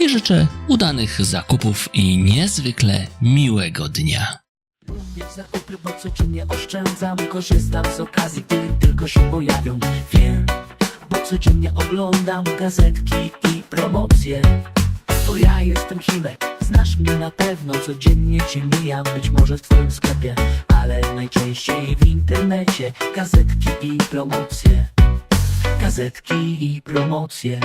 i życzę udanych zakupów i niezwykle miłego dnia. Lubię zakupy, bo codziennie oszczędzam Korzystam z okazji, gdy tylko się pojawią. Wiem, bo codziennie oglądam gazetki i promocje. Bo ja jestem Himek, znasz mnie na pewno Codziennie cię mijam, być może w twoim sklepie Ale najczęściej w internecie. Gazetki i promocje. Gazetki i promocje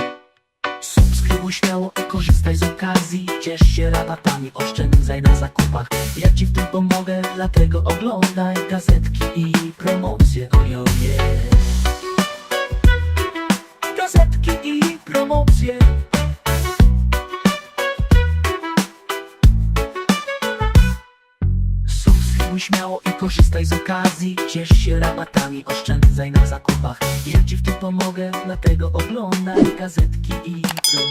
Subskrybuj śmiało i korzystaj z okazji. Ciesz się rabatami, oszczędzaj na zakupach. Ja ci w tym pomogę, dlatego oglądaj gazetki i promocje. Ojoje Gazetki i promocje. Subskrybuj śmiało i korzystaj z okazji. Ciesz się rabatami, oszczędzaj na zakupach. Ja ci w tym pomogę, dlatego oglądaj gazetki i Ojej